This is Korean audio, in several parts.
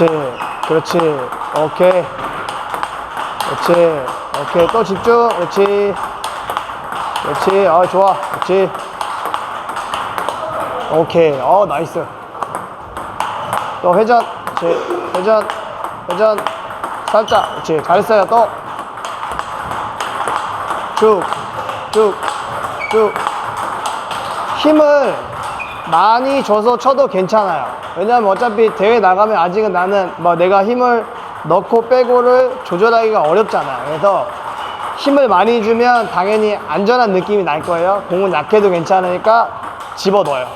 그렇지 그렇지. 오케이. 그렇지 오케이. 또 집중. 그렇지. 그렇지. 아 좋아. 그렇지. 오케이. 어 나이스. 또 회전. 그렇지. 회전. 회전. 살짝. 그렇지. 잘했어요 또쭉쭉쭉. 힘을 많이 줘서 쳐도 괜찮아요. 왜냐면 어차피 대회 나가면 아직은 나는 뭐 내가 힘을 넣고 빼고를 조절하기가 어렵잖아요. 그래서 힘을 많이 주면 당연히 안전한 느낌이 날 거예요. 공은 약해도 괜찮으니까 집어 넣어요.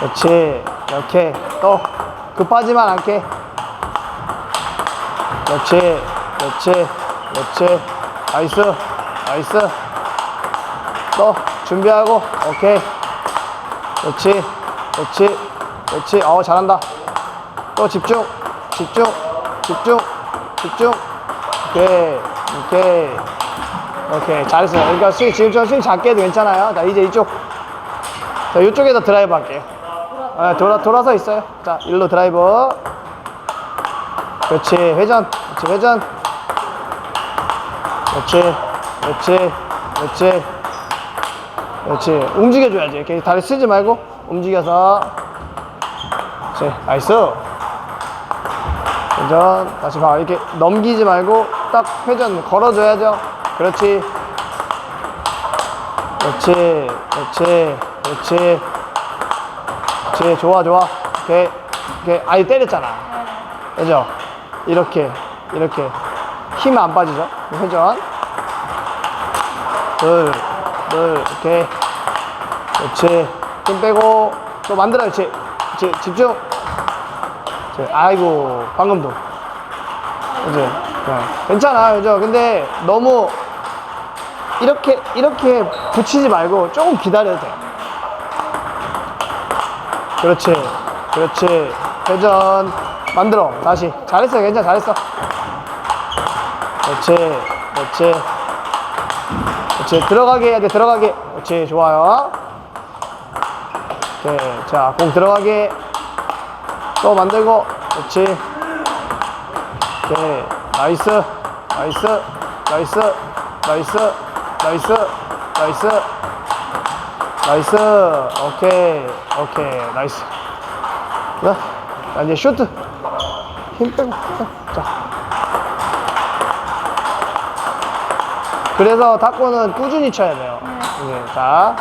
그렇지. 이렇게 또 급하지만 않게. 그렇지. 그렇지. 그렇지. 나이스. 나이스. 또 준비하고 오케이 그렇지 그렇지 그렇지. 어 잘한다. 또 집중. 집중. 집중. 집중. 오케이. 오케이. 오케이. 잘했어요 그러니까 스윙 지금처럼 스윙 작게 해도 괜찮아요. 자 이제 이쪽. 자 이쪽에서 드라이브 할게요. 아, 돌아, 돌아서 있어요. 자 일로 드라이브. 그렇지. 회전. 그렇지 회전. 그렇지. 그렇지. 그렇지. 그렇지. 움직여줘야지. 이렇게 다리 쓰지 말고 움직여서 그렇지 나이스. 회전 다시 봐. 이렇게 넘기지 말고 딱 회전 걸어줘야죠. 그렇지. 그렇지 그렇지 그렇지. 그렇지. 좋아 좋아. 오케이. 오케이. 아예 때렸잖아. 그죠? 이렇게 이렇게. 힘 안 빠지죠? 회전. 둘, 둘, 오케이. 그렇지. 힘 빼고, 또 만들어, 그렇지. 그렇지. 집중. 그렇지. 아이고, 방금도. 그지? 네. 괜찮아, 그죠? 근데 너무 이렇게, 이렇게 붙이지 말고 조금 기다려도 돼. 그렇지. 그렇지. 회전. 만들어. 다시. 잘했어, 괜찮아, 잘했어. 그렇지. 그렇지. 그렇지 들어가게 해야 돼 들어가게 그렇지 좋아요 오케이 자 공 들어가게. 또 만들고. 그렇지. 오케이. 나이스. 나이스. 나이스. 나이스. 나이스. 나이스. 나이스. 오케이. 오케이. 나이스. 자, 자 이제 슈트 힘 빼고. 자. 그래서 탁구는 꾸준히 쳐야 돼요. 네. 자,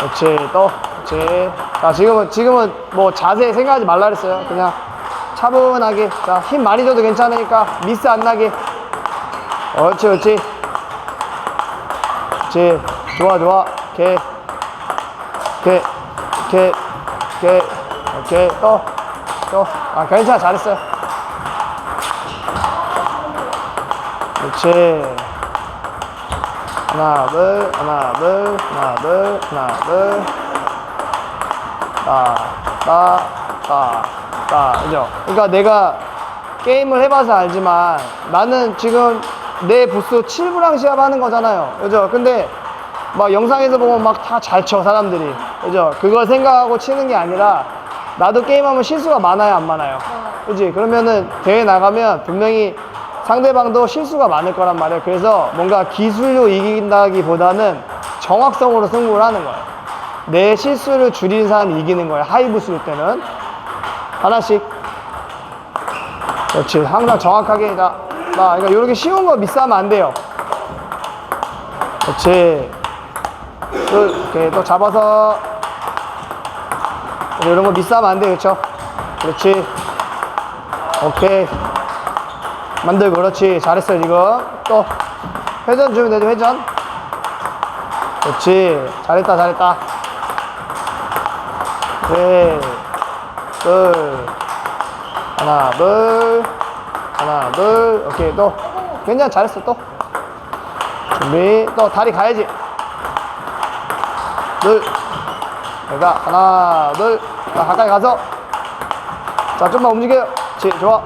그렇지, 또, 그렇지. 자, 지금은, 지금은 뭐 자세 생각하지 말라 그랬어요. 그냥 차분하게. 자, 힘 많이 줘도 괜찮으니까 미스 안 나게. 옳지, 옳지. 그렇지. 좋아, 좋아. 오케이. 오케이. 오케이. 오케이. 오케이. 또, 또. 아, 괜찮아. 잘했어요. 그렇지. 하나, 둘, 하나, 둘, 하나, 둘, 하나, 둘. 따, 따, 따, 따. 그죠? 그러니까 내가 게임을 해봐서 알지만 나는 지금 내 부스 7부랑 시합하는 거잖아요. 그죠? 근데 막 영상에서 보면 막 다 잘 쳐, 사람들이. 그죠? 그걸 생각하고 치는 게 아니라 나도 게임하면 실수가 많아요, 안 많아요? 그지? 그러면은 대회 나가면 분명히 상대방도 실수가 많을 거란 말이에요. 그래서 뭔가 기술로 이긴다기보다는 정확성으로 승부를 하는 거예요. 내 실수를 줄인 사람이 이기는 거예요. 하이브스일 때는. 하나씩. 그렇지. 항상 정확하게. 자, 나, 그러니까 이렇게 쉬운 거 미스하면 안 돼요. 그렇지. 둘, 이렇게 또 잡아서. 이런 거 미스하면 안 돼. 그렇죠? 그렇지. 오케이. 만들고 그렇지. 잘했어 지금. 또 회전 주면 되죠 회전. 그렇지. 잘했다 잘했다. 오케이. 둘. 하나 둘. 하나 둘. 오케이 또. 괜찮아 잘했어 또. 준비. 또 다리 가야지. 둘. 내가 하나 둘. 자, 가까이 가서. 자 좀만 움직여요. 그렇지 좋아.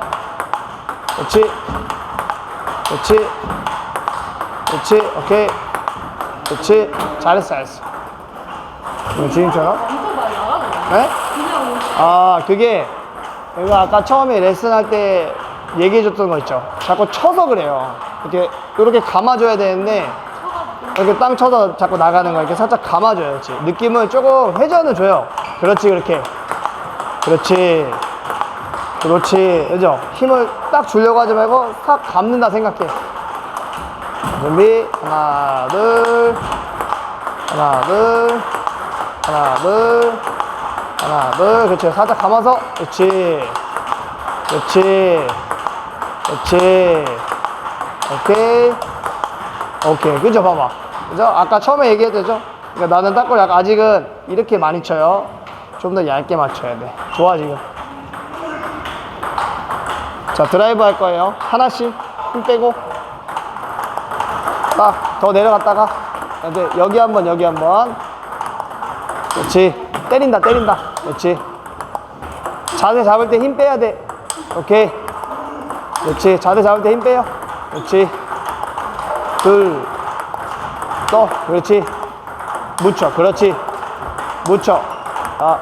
그렇지. 그렇지. 그렇지. 오케이. 그렇지. 잘했어, 잘했어. 뭐 지금처럼? 네? 아, 그게 이거 아까 처음에 레슨 할 때 얘기해 줬던 거 있죠. 자꾸 쳐서 그래요. 이렇게, 이렇게 감아줘야 되는데, 이렇게 땅 쳐서 자꾸 나가는 거 이렇게 살짝 감아줘요. 그렇지. 느낌을 조금 회전을 줘요. 그렇지, 그렇게. 그렇지. 그렇지. 그죠? 힘을 딱 주려고 하지 말고 싹 감는다 생각해. 준비. 하나, 둘. 하나, 둘. 하나, 둘. 하나, 둘. 그렇지. 살짝 감아서. 그렇지. 그렇지. 그렇지. 오케이. 오케이. 그죠? 봐봐. 그죠? 아까 처음에 얘기했죠? 그러니까 나는 딱골 약간 아직은 이렇게 많이 쳐요. 좀 더 얇게 맞춰야 돼. 좋아, 지금. 자, 드라이브 할 거예요. 하나씩 힘 빼고. 딱, 더 내려갔다가. 이제 여기 한 번, 여기 한 번. 그렇지. 때린다, 때린다. 그렇지. 자세 잡을 때 힘 빼야 돼. 오케이. 그렇지. 자세 잡을 때 힘 빼요. 그렇지. 둘. 또. 그렇지. 묻혀. 그렇지. 묻혀. 하나,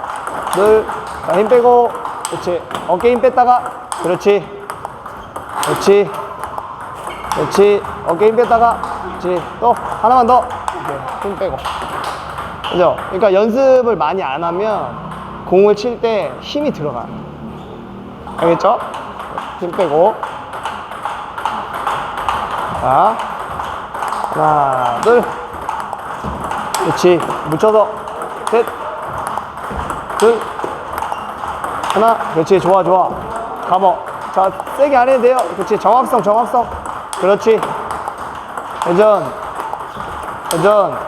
둘. 자, 힘 빼고. 그렇지. 어깨 힘 뺐다가. 그렇지. 그렇지. 그렇지. 어깨 힘 뺐다가. 그렇지. 또. 하나만 더. 오케이. 힘 빼고. 그죠? 그러니까 연습을 많이 안 하면 공을 칠 때 힘이 들어가요. 알겠죠? 힘 빼고. 자. 하나, 둘. 그렇지. 묻혀서. 셋. 둘. 하나. 그렇지. 좋아, 좋아. 감어. 자, 세게 안 해도 돼요. 그렇지. 정확성, 정확성. 그렇지. 회전. 회전.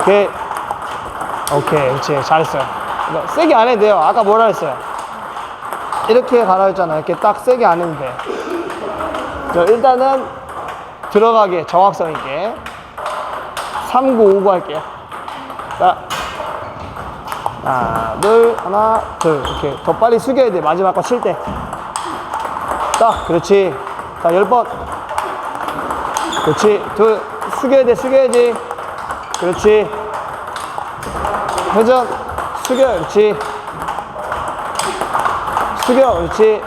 오케이. 오케이. 그렇지. 잘했어요. 세게 안 해도 돼요. 아까 뭐라 했어요? 이렇게 가라 했잖아. 이렇게 딱 세게 안 해도 돼. 자, 일단은 들어가게 정확성 있게 3, 9, 5, 9 할게요. 자, 하나, 둘, 하나, 둘. 이렇게 더 빨리 숙여야 돼. 마지막 거 칠 때. 자, 그렇지. 자, 열 번. 그렇지. 둘, 숙여야 돼, 숙여야지. 그렇지. 회전, 숙여, 그렇지. 숙여, 그렇지.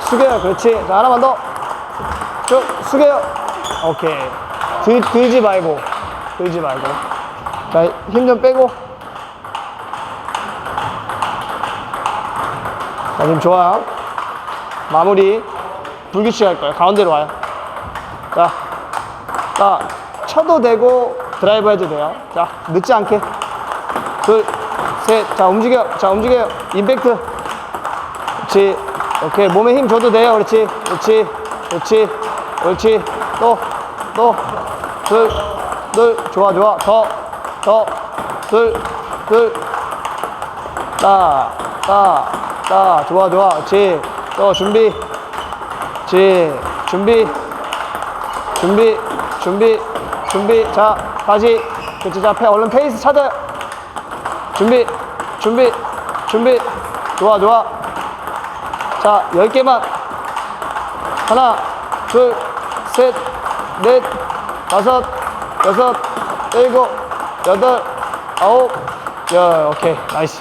숙여요, 그렇지. 자, 하나만 더. 쭉, 숙여요. 오케이. 들, 들지 말고. 들지 말고. 자, 힘 좀 빼고. 자, 지금 좋아요. 마무리. 불규칙 할 거예요. 가운데로 와요. 자, 자, 쳐도 되고 드라이브 해도 돼요. 자, 늦지 않게. 둘, 셋. 자, 움직여. 자, 움직여요. 임팩트. 그렇지. 오케이. 몸에 힘 줘도 돼요. 그렇지. 그렇지. 그렇지. 그렇지. 또, 또. 둘, 둘. 좋아, 좋아. 더, 더. 둘, 둘. 따, 따, 따. 좋아, 좋아. 그렇지. 또 준비. 그렇지. 준비. 준비. 준비. 준비. 자, 다시. 그렇지. 자, 페, 얼른 페이스 찾아요. 준비. 준비. 준비. 좋아, 좋아. 자, 10개만. 하나, 둘, 셋, 넷, 다섯, 여섯, 일곱, 여덟, 아홉, 열. 오케이. 나이스.